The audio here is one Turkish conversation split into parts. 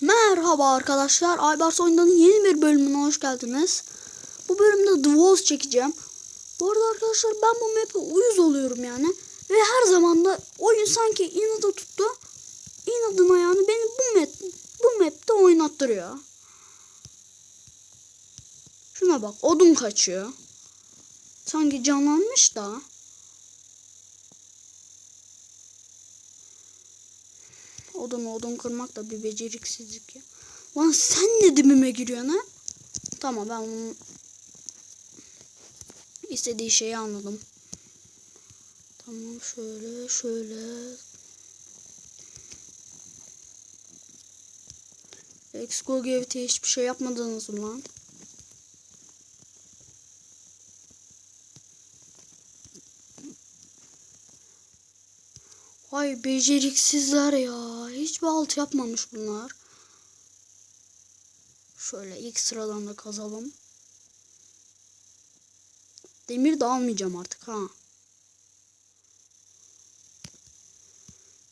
Merhaba arkadaşlar. Aybars Oyundan'ın yeni bir bölümüne hoş geldiniz. Bu bölümde The çekeceğim. Bu arada arkadaşlar ben bu map'e uyuz oluyorum yani. Ve her zaman da oyun sanki inadı tuttu. İnadına yani beni bu map, bu map'te oynattırıyor. Şuna bak odun kaçıyor. Sanki canlanmış da. Odun odun kırmak da bir beceriksizlik ya. Lan sen ne dibime giriyorsun ha? Tamam ben onun istediği şeyi anladım. Tamam şöyle şöyle. Exco GVT hiçbir şey yapmadınız mı lan? Ay beceriksizler ya. Hiçbir alt yapmamış bunlar. Şöyle ilk sıradan da kazalım. Demir de almayacağım artık ha.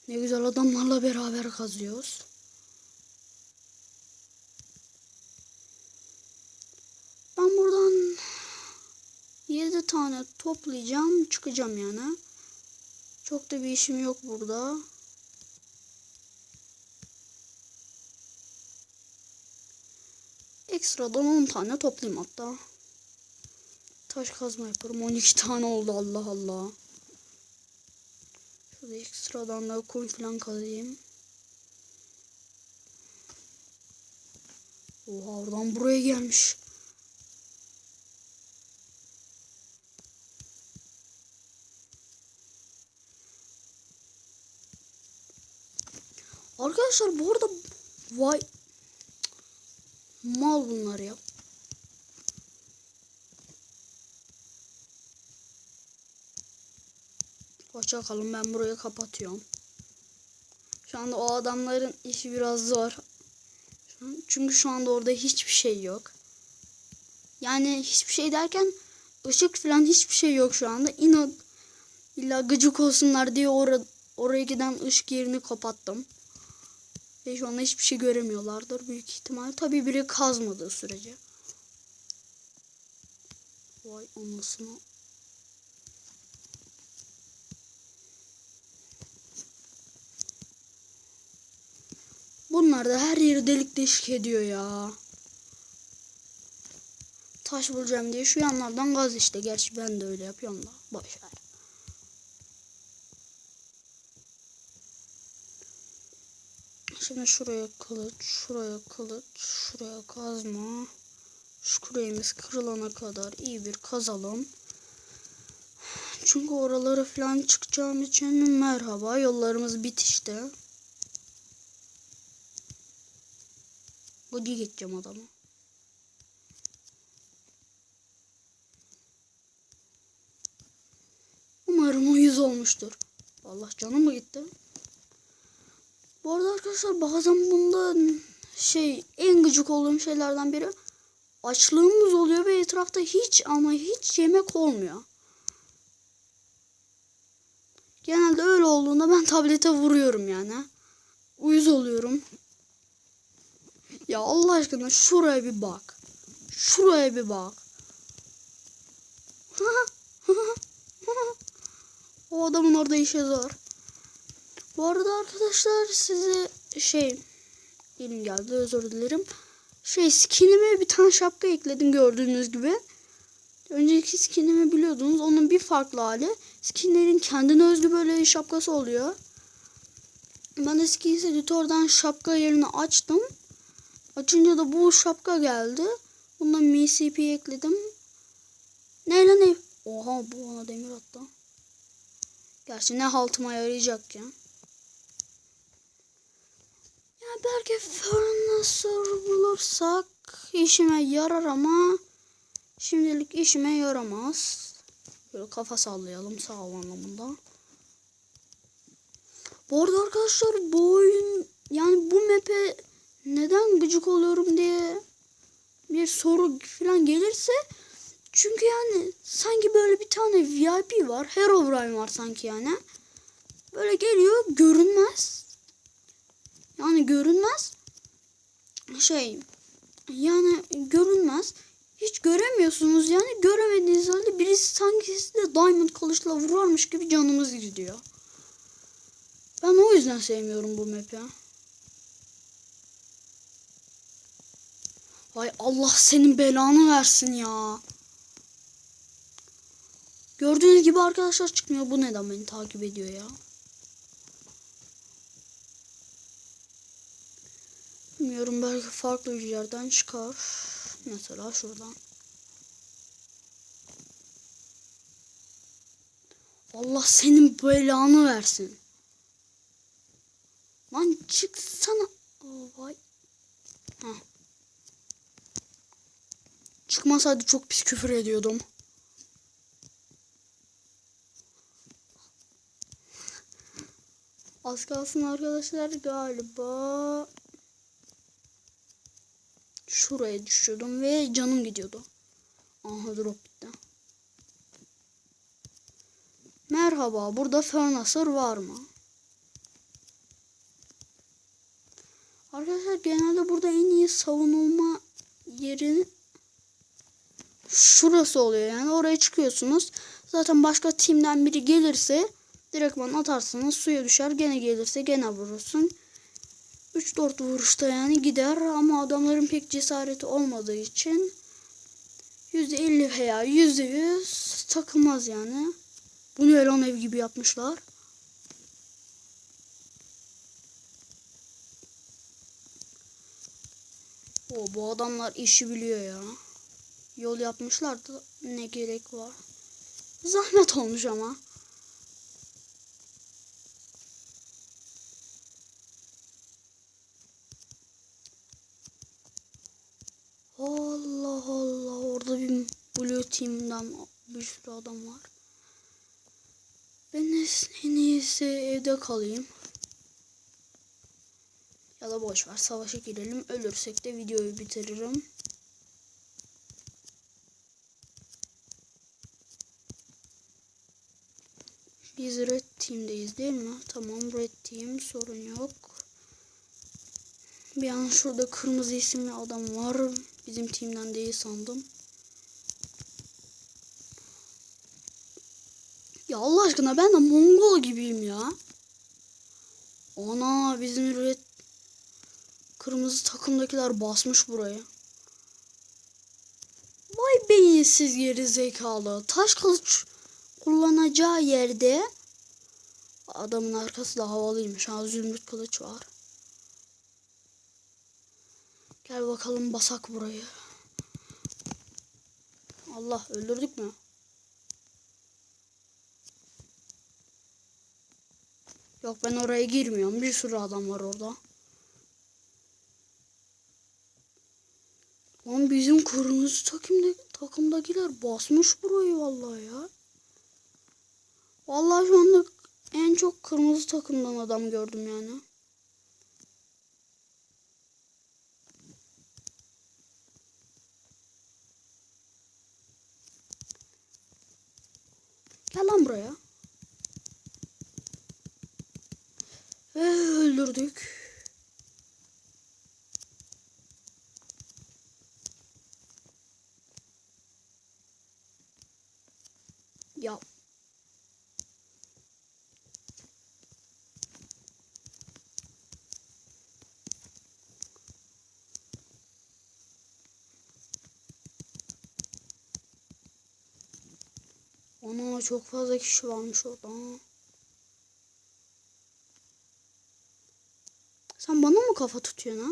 Ne güzel adamlarla beraber kazıyoruz. Ben buradan 7 tane toplayacağım, çıkacağım yani. Çok da bir işim yok burada. Ekstradan 10 tane toplayayım hatta. Taş kazma yaparım. 12 tane oldu Allah Allah. Şurada ekstradan da kum falan kazayım. Oha oradan buraya gelmiş. Arkadaşlar bu arada vay mal bunlar ya. Hoşça kalın ben burayı kapatıyorum. Şu anda o adamların işi biraz zor. Çünkü şu anda orada hiçbir şey yok. Yani hiçbir şey derken ışık falan hiçbir şey yok şu anda. İnat illa gıcık olsunlar diye ora, oraya giden ışık yerini kapattım. Ve şu anda hiçbir şey göremiyorlardır büyük ihtimal. Tabii biri kazmadığı sürece. Vay anasını. Bunlar da her yeri delik deşik ediyor ya. Taş bulacağım diye şu yanlardan gaz işte. Gerçi ben de öyle yapıyorum da. Boş. Şimdi şuraya kılıç, şuraya kılıç, şuraya kazma. Şu küreğimiz kırılana kadar iyi bir kazalım. Çünkü oraları falan çıkacağım için merhaba yollarımız bitişti. Gıcı geçeceğim adamı. Umarım o yüz olmuştur. Allah canım mı gitti? Bu arada arkadaşlar bazen bunda şey en gıcık olduğum şeylerden biri açlığımız oluyor ve etrafta hiç ama hiç yemek olmuyor. Genelde öyle olduğunda ben tablete vuruyorum yani. Uyuz oluyorum. Ya Allah aşkına şuraya bir bak. Şuraya bir bak. o adamın orada işi zor. Bu arada arkadaşlar size şey elim geldi özür dilerim. Şey skinime bir tane şapka ekledim gördüğünüz gibi. Önceki skinimi biliyordunuz. Onun bir farklı hali. Skinlerin kendine özgü böyle şapkası oluyor. Ben de skins editörden şapka yerini açtım. Açınca da bu şapka geldi. Bundan MCP ekledim. Ne lan ne? Oha bu ona demir attı. Gerçi ne haltıma yarayacak ya. Belki furnacer bulursak işime yarar ama şimdilik işime yaramaz. Böyle kafa sallayalım sağ ol anlamında. Bu arada arkadaşlar bu oyun yani bu map'e neden gıcık oluyorum diye bir soru falan gelirse çünkü yani sanki böyle bir tane VIP var. Herobrine var sanki yani. Böyle geliyor görünmez. Yani görünmez. şey yani görünmez. Hiç göremiyorsunuz yani göremediğiniz halde birisi sanki size diamond kılıçla vurarmış gibi canımız gidiyor. Ben o yüzden sevmiyorum bu map'i. Ay Allah senin belanı versin ya. Gördüğünüz gibi arkadaşlar çıkmıyor. Bu neden beni takip ediyor ya? Bilmiyorum belki farklı bir yerden çıkar. Mesela şuradan. Allah senin belanı versin. Lan çıksana. Oh, vay. Heh. Çıkmasaydı çok pis küfür ediyordum. Az kalsın arkadaşlar galiba şuraya düşüyordum ve canım gidiyordu. Aha drop bitti. Merhaba burada furnacer var mı? Arkadaşlar genelde burada en iyi savunulma yeri şurası oluyor yani oraya çıkıyorsunuz. Zaten başka timden biri gelirse direktman atarsınız suya düşer gene gelirse gene vurursun. 3-4 vuruşta yani gider ama adamların pek cesareti olmadığı için %50 veya %100 takılmaz yani. Bunu Elon ev gibi yapmışlar. O bu adamlar işi biliyor ya. Yol yapmışlar da ne gerek var. Zahmet olmuş ama. Allah Allah orada bir Blue Team'den bir sürü adam var. Ben en iyisi evde kalayım. Ya da boş ver savaşa girelim. Ölürsek de videoyu bitiririm. Biz Red Team'deyiz değil mi? Tamam Red Team sorun yok. Bir an şurada kırmızı isimli adam var. Bizim team'den değil sandım. Ya Allah aşkına ben de Mongol gibiyim ya. Ana bizim red kırmızı takımdakiler basmış burayı. Vay beyinsiz geri zekalı. Taş kılıç kullanacağı yerde adamın arkası da havalıymış. Ha zümrüt kılıç var. Gel bakalım basak burayı. Allah öldürdük mü? Yok ben oraya girmiyorum. Bir sürü adam var orada. Lan bizim kırmızı takımda, takımdakiler basmış burayı vallahi ya. Vallahi şu anda en çok kırmızı takımdan adam gördüm yani. Gel lan buraya. Ve öldürdük. Ya. Ana çok fazla kişi varmış orada. Sen bana mı kafa tutuyorsun ha?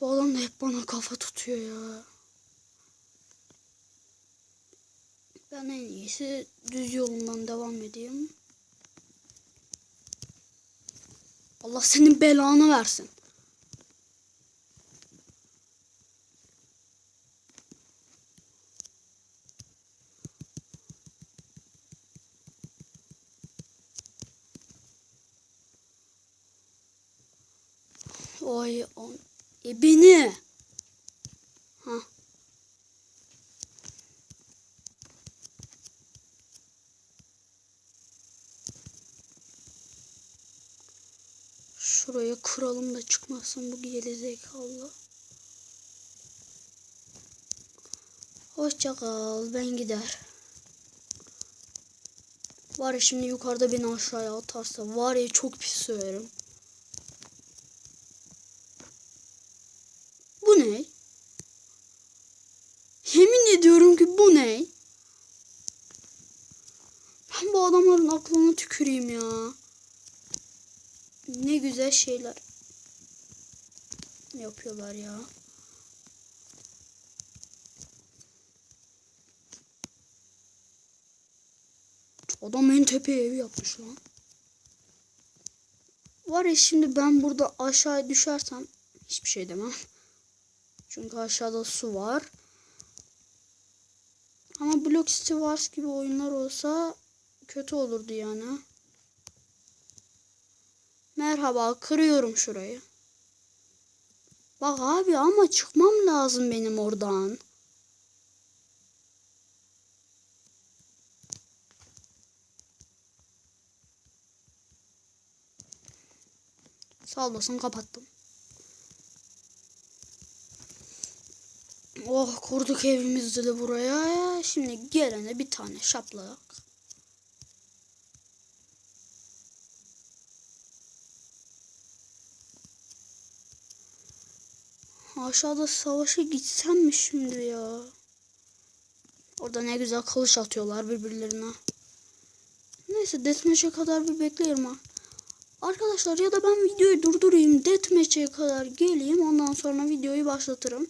Bu adam da hep bana kafa tutuyor ya. Ben en iyisi düz yolundan devam edeyim. Allah senin belanı versin. Vay on. E beni. Ha. Şuraya kuralım da çıkmasın bu gerizekalı. Hoşça kal ben gider. Var ya şimdi yukarıda beni aşağıya atarsa var ya çok pis söverim. Güzel şeyler yapıyorlar ya. Adam en tepeye ev yapmış lan. Var ya şimdi ben burada aşağıya düşersem hiçbir şey demem. Çünkü aşağıda su var. Ama Block City Wars gibi oyunlar olsa kötü olurdu yani. Merhaba kırıyorum şurayı. Bak abi ama çıkmam lazım benim oradan. Sağ olasın kapattım. Oh kurduk evimizde de buraya. Şimdi gelene bir tane şaplak. Aşağıda savaşa gitsem mi şimdi ya? Orada ne güzel kılıç atıyorlar birbirlerine. Neyse deathmatch'e kadar bir bekleyelim ha. Arkadaşlar ya da ben videoyu durdurayım. Deathmatch'e kadar geleyim. Ondan sonra videoyu başlatırım.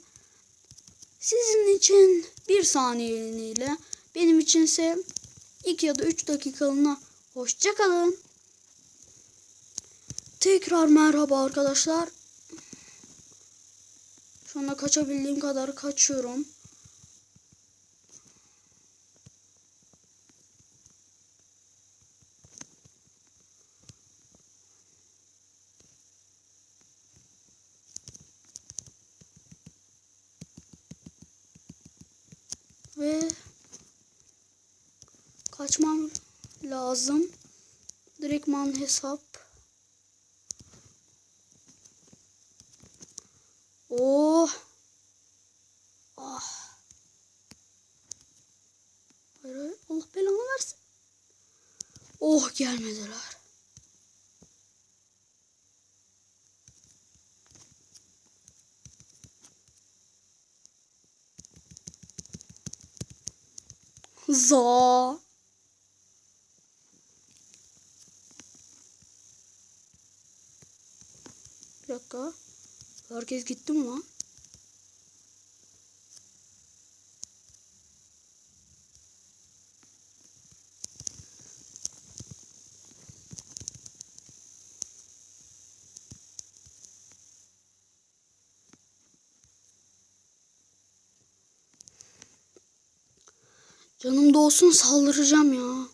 Sizin için bir saniyeliğine benim içinse 2 ya da 3 dakikalığına hoşçakalın. Tekrar merhaba arkadaşlar. Şu anda kaçabildiğim kadar kaçıyorum. Ve kaçmam lazım. Direktman hesap. Oh. Hayır. Allah belanı versin. Oh gelmediler. Za. Bir dakika. Herkes gitti mi lan? Canımda olsun saldıracağım ya.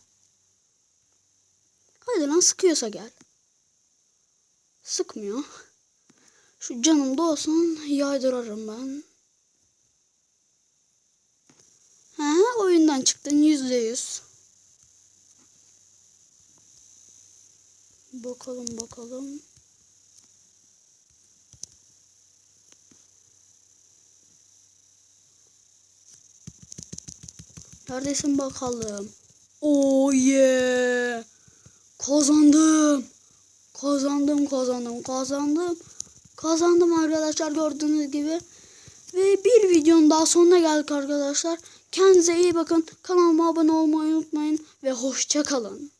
Haydi lan sıkıyorsa gel. Sıkmıyor. Şu canımda olsun yaydırarım ben. He oyundan çıktın yüzde yüz. Bakalım bakalım. Neredesin bakalım? Oh yeah. Kazandım. Kazandım, kazandım, kazandım. Kazandım arkadaşlar gördüğünüz gibi. Ve bir videonun daha sonuna geldik arkadaşlar. Kendinize iyi bakın. Kanalıma abone olmayı unutmayın. Ve hoşça kalın.